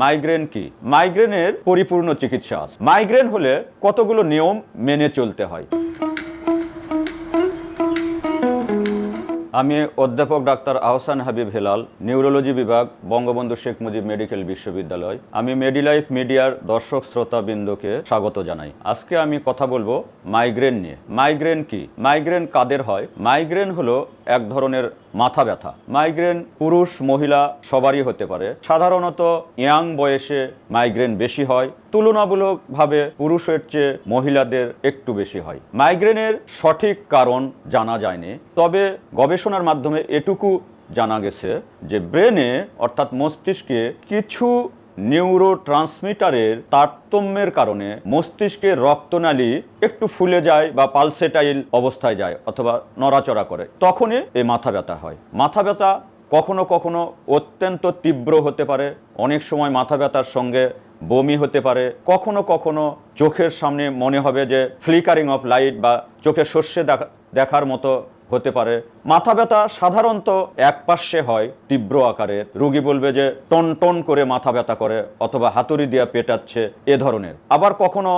Migraine কি? মাইগ্রেনের পরিপূর্ণ চিকিৎসা আছে। মাইগ্রেন হলে কতগুলো নিয়ম মেনে চলতে হয়? আমি অধ্যাপক ডাক্তার আহসান হাবিব হেলাল, নিউরোলজি বিভাগ, বঙ্গবন্ধু শেখ মুজিব মেডিকেল বিশ্ববিদ্যালয়। আমি মেডিলাইফ মিডিয়ার দর্শক শ্রোতাবৃন্দকে স্বাগত জানাই। আজকে আমি কথা বলব মাইগ্রেন নিয়ে। মাইগ্রেন কি? মাইগ্রেন কাদের হয়? মাইগ্রেন হলো এক ধরনের মাথা ব্যথা। মাইগ্রেন পুরুষ, মহিলা সবারই হতে পারে। সাধারণত ইয়াং বয়সে মাইগ্রেন বেশি হয়। তুলনামূলকভাবে পুরুষের চেয়ে মহিলাদের একটু বেশি হয়। মাইগ্রেনের সঠিক কারণ জানা যায়নি। তবে গবেষণার মাধ্যমে এটুকু জানা গেছে যে ব্রেনে, অর্থাৎ মস্তিষ্কে কিছু নিউরো ট্রান্সমিটারের তারতম্যের কারণে মস্তিষ্কের রক্তনালী একটু ফুলে যায় বা পালসেটাইল অবস্থায় যায় অথবা নড়াচড়া করে। তখনই এই মাথা ব্যথা হয়। মাথা ব্যথা কখনো কখনো অত্যন্ত তীব্র হতে পারে। অনেক সময় মাথা ব্যথার সঙ্গে বমি হতে পারে। কখনো কখনো চোখের সামনে মনে হবে যে ফ্লিকারিং অফ লাইট বা চোখে শস্যে দেখা- দেখার মতো হতে পারে। মাথা ব্যথা সাধারণত এক পার্শ্বে হয়, তীব্র আকারের রুগী বলবে যে টন টন করে মাথা ব্যথা করে অথবা হাতুড়ি দিয়া পেটাচ্ছে এ ধরনের। আবার কখনো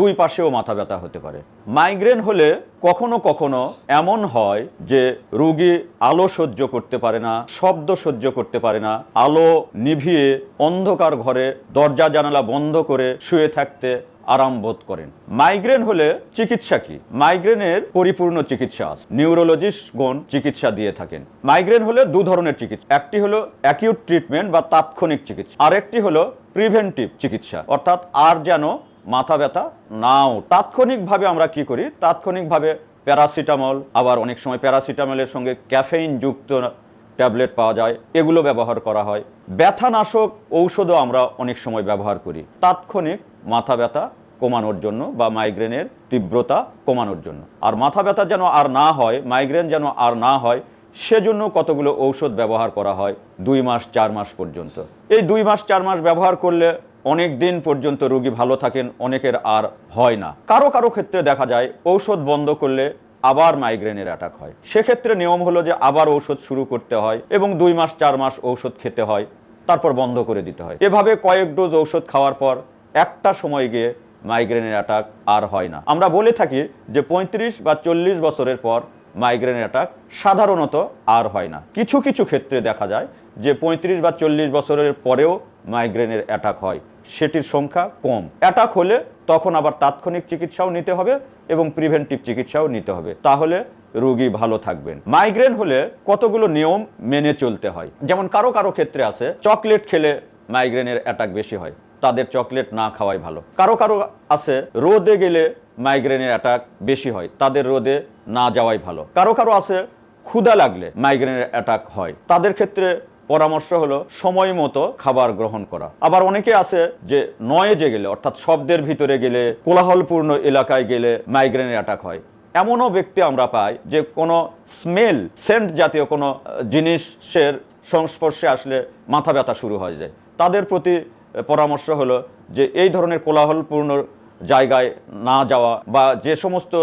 দুই পাশেও মাথা ব্যথা হতে পারে। মাইগ্রেন হলে কখনো কখনো এমন হয় যে রুগী আলো সহ্য করতে পারে না, শব্দ সহ্য করতে পারে না, আলো নিভিয়ে অন্ধকার ঘরে দরজা জানালা বন্ধ করে শুয়ে থাকতে আরাম বোধ করেন। মাইগ্রেন হলে চিকিৎসা কি? মাইগ্রেনের পরিপূর্ণ চিকিৎসা আছে। নিউরোলজিস্টগণ চিকিৎসা দিয়ে থাকেন। মাইগ্রেন হলে দু ধরনের চিকিৎসা। একটি হলো অ্যাকিউট ট্রিটমেন্ট বা তাৎক্ষণিক চিকিৎসা। আরেকটি হলো প্রিভেন্টিভ চিকিৎসা। অর্থাৎ আর যেন মাথা ব্যথা নাও। তাৎক্ষণিকভাবে আমরা কি করি? তাৎক্ষণিকভাবে প্যারাসিটামল, আবার অনেক সময় প্যারাসিটামলের সঙ্গে ক্যাফেইন যুক্ত ট্যাবলেট পাওয়া যায়। এগুলো ব্যবহার করা হয়। ব্যথানাশক ঔষধও আমরা অনেক সময় ব্যবহার করি। তাৎক্ষণিক মাথা ব্যথা কমানোর জন্য বা মাইগ্রেনের তীব্রতা কমানোর জন্য। আর মাথা ব্যথা যেন আর না হয় মাইগ্রেন যেন আর না হয়, সেজন্য কতগুলো ঔষধ ব্যবহার করা হয় দুই মাস, চার মাস পর্যন্ত। এই দুই মাস, চার মাস ব্যবহার করলে অনেক দিন পর্যন্ত রোগী ভালো থাকেন, অনেকের আর হয় না। কারও কারও ক্ষেত্রে দেখা যায়, ঔষধ বন্ধ করলে আবার মাইগ্রেনের অ্যাটাক হয়। সেক্ষেত্রে নিয়ম হলো যে আবার ঔষধ শুরু করতে হয় এবং দুই মাস, চার মাস ঔষধ খেতে হয়, তারপর বন্ধ করে দিতে হয়। এভাবে কয়েক ডোজ ঔষধ খাওয়ার পর একটা সময় গিয়ে মাইগ্রেনের অ্যাটাক আর হয় না। আমরা বলে থাকি যে পঁয়ত্রিশ বা চল্লিশ বছরের পর মাইগ্রেনের অ্যাটাক সাধারণত আর হয় না। কিছু কিছু ক্ষেত্রে দেখা যায় যে পঁয়ত্রিশ বা চল্লিশ বছরের পরেও মাইগ্রেনের অ্যাটাক হয়। সেটির সংখ্যা কম। অ্যাটাক হলে তখন আবার তাৎক্ষণিক চিকিৎসাও নিতে হবে এবং প্রিভেন্টিভ চিকিৎসাও নিতে হবে। তাহলে রোগী ভালো থাকবেন। মাইগ্রেন হলে কতগুলো নিয়ম মেনে চলতে হয়? যেমন কারও কারও ক্ষেত্রে আছে, চকলেট খেলে মাইগ্রেনের অ্যাটাক বেশি হয়। তাদের চকলেট না খাওয়াই ভালো। কারও কারও আছে, রোদে গেলে মাইগ্রেনের অ্যাটাক বেশি হয়, তাদের রোদে না যাওয়াই ভালো। কারও কারও আছে, ক্ষুধা লাগলে মাইগ্রেনের অ্যাটাক হয়। তাদের ক্ষেত্রে পরামর্শ হলো সময় মতো খাবার গ্রহণ করা। আবার অনেকে আছে যে নয়েজে গেলে, অর্থাৎ শব্দের ভিতরে গেলে, কোলাহলপূর্ণ এলাকায় গেলে মাইগ্রেনের অ্যাটাক হয়। এমনও ব্যক্তি আমরা পাই যে কোনো স্মেল সেন্ট জাতীয় কোনো জিনিসের সংস্পর্শে আসলে মাথা ব্যথা শুরু হয়ে যায়। তাদের প্রতি পরামর্শ হলো যে এই ধরনের কোলাহলপূর্ণ জায়গায় না যাওয়া বা যে সমস্ত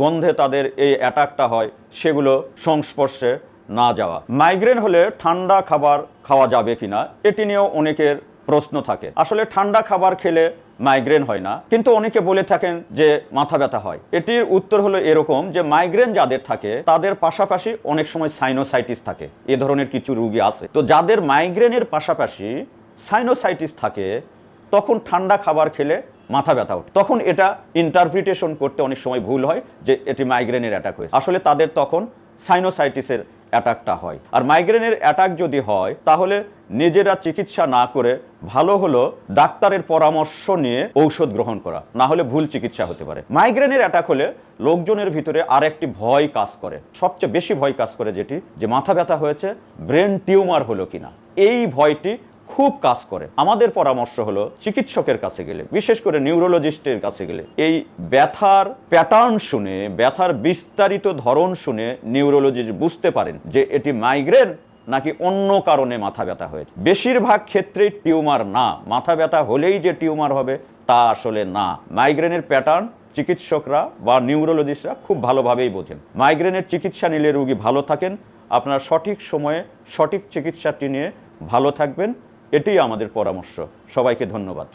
গন্ধে তাদের এই অ্যাটাকটা হয়, সেগুলো সংস্পর্শে না যাওয়া। মাইগ্রেন হলে ঠান্ডা খাবার খাওয়া যাবে কিনা, এটি নিয়েও অনেকের প্রশ্ন থাকে। আসলে ঠান্ডা খাবার খেলে মাইগ্রেন হয় না, কিন্তু অনেকে বলে থাকেন যে মাথা ব্যথা হয়। এটির উত্তর হলো এরকম যে মাইগ্রেন যাদের থাকে, তাদের পাশাপাশি অনেক সময় সাইনোসাইটিস থাকে। এ ধরনের কিছু রুগী আছে। তো যাদের মাইগ্রেনের পাশাপাশি সাইনোসাইটিস থাকে, তখন ঠান্ডা খাবার খেলে মাথা ব্যথা ওঠে। তখন এটা ইন্টারপ্রিটেশন করতে অনেক সময় ভুল হয় যে এটি মাইগ্রেনের অ্যাটাক হয়েছে। আসলে তাদের তখন সাইনোসাইটিসের অ্যাটাকটা হয়। আর মাইগ্রেনের অ্যাটাক যদি হয়, তাহলে নিজেরা চিকিৎসা না করে ভালো হলো ডাক্তারের পরামর্শ নিয়ে ঔষধ গ্রহণ করা। না হলে ভুল চিকিৎসা হতে পারে। মাইগ্রেনের অ্যাটাক হলে লোকজনের ভিতরে আর একটি ভয় কাজ করে। সবচেয়ে বেশি ভয় কাজ করে যেটি, যে মাথা ব্যথা হয়েছে, ব্রেন টিউমার হলো কিনা। এই ভয়টি খুব কাজ করে। আমাদের পরামর্শ হলো চিকিৎসকের কাছে গেলে, বিশেষ করে নিউরোলজিস্টের কাছে গেলে, এই ব্যথার প্যাটার্ন শুনে, ব্যথার বিস্তারিত ধরন শুনে নিউরোলজিস্ট বুঝতে পারেন যে এটি মাইগ্রেন নাকি অন্য কারণে মাথা ব্যথা হয়েছে। বেশিরভাগ ক্ষেত্রেই টিউমার না। মাথা ব্যথা হলেই যে টিউমার হবে, তা আসলে না। মাইগ্রেনের প্যাটার্ন চিকিৎসকরা বা নিউরোলজিস্টরা খুব ভালোভাবেই বোঝেন। মাইগ্রেনের চিকিৎসা নিলে রোগী ভালো থাকেন। আপনার সঠিক সময়ে সঠিক চিকিৎসাটি নিয়ে ভালো থাকবেন। এটাই আমাদের পরামর্শ। সবাইকে ধন্যবাদ।